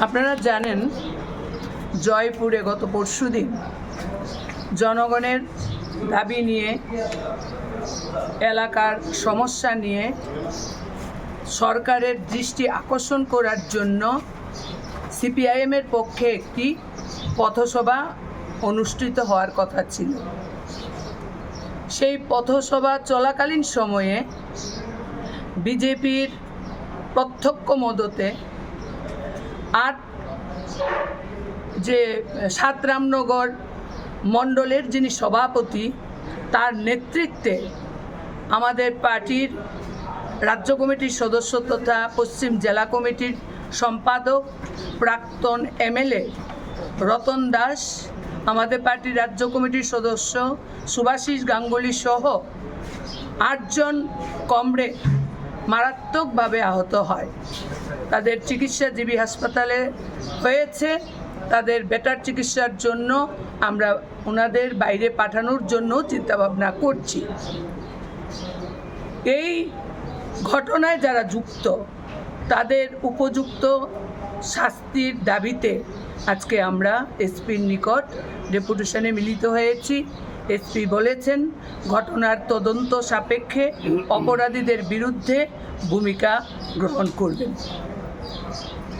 আপনারা জানেন জয়পুরে গত পরশুদিন জনগণের দাবি নিয়ে এলাকার সমস্যা নিয়ে সরকারের দৃষ্টি আকর্ষণ করার জন্য সিপিআইএমের পক্ষে একটি পথসভা অনুষ্ঠিত হওয়ার কথা ছিল। সেই পথসভা চলাকালীন সময়ে বিজেপির প্রত্যক্ষ মদতে আট যে সাতরামনগর মণ্ডলের যিনি সভাপতি, তার নেতৃত্বে আমাদের পার্টির রাজ্য কমিটির সদস্য তথা পশ্চিম জেলা কমিটির সম্পাদক, প্রাক্তন এমএলএ রতন দাস, আমাদের পার্টির রাজ্য কমিটির সদস্য সুভাষিস গাঙ্গুলি সহ আটজন কমরেড মারাত্মকভাবে আহত হয়। তাদের চিকিৎসা জিবি হাসপাতালে হয়েছে। তাদের বেটার চিকিৎসার জন্য আমরা ওনাদের বাইরে পাঠানোর জন্য চিন্তাভাবনা করছি। এই ঘটনায় যারা যুক্ত, তাদের উপযুক্ত শাস্তির দাবিতে আজকে আমরা এসপির নিকট ডেপুটেশনে মিলিত হয়েছি। এসপি বলেছেন, ঘটনার তদন্ত সাপেক্ষে অপরাধীদের বিরুদ্ধে ভূমিকা গ্রহণ করবেন।